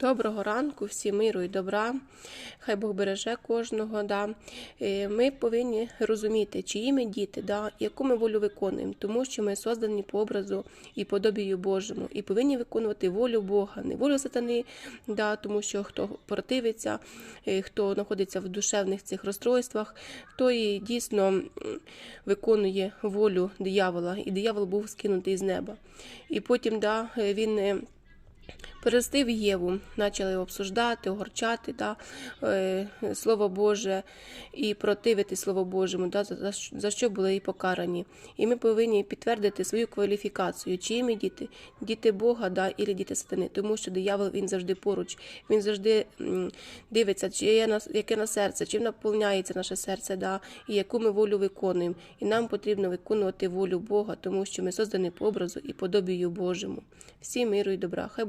Доброго ранку, всім миру і добра. Хай Бог береже кожного. Да. Е, Ми повинні розуміти, чиї ми діти, да, яку ми волю виконуємо, тому що ми создані по образу і подобію Божому, і повинні виконувати волю Бога, не волю сатани, да, тому що хто противиться, е, хто знаходиться в душевних цих розстройствах, той дійсно виконує волю диявола, і диявол був скинутий з неба. І потім да, е, він. Перестив Єву, почали обсуждати, огорчати да, е, Слово Боже і противити Слово Божому, да, за, за що- були і покарані. І ми повинні підтвердити свою кваліфікацію, чиї ми діти, діти Бога да, і діти сатани, тому що диявол він завжди поруч, він завжди дивиться, чи є яке на серце, чим наповняється наше серце, да, і яку ми волю виконуємо. І нам потрібно виконувати волю Бога, тому що ми создані по образу і подобію Божому. Всім миру і добра. Хай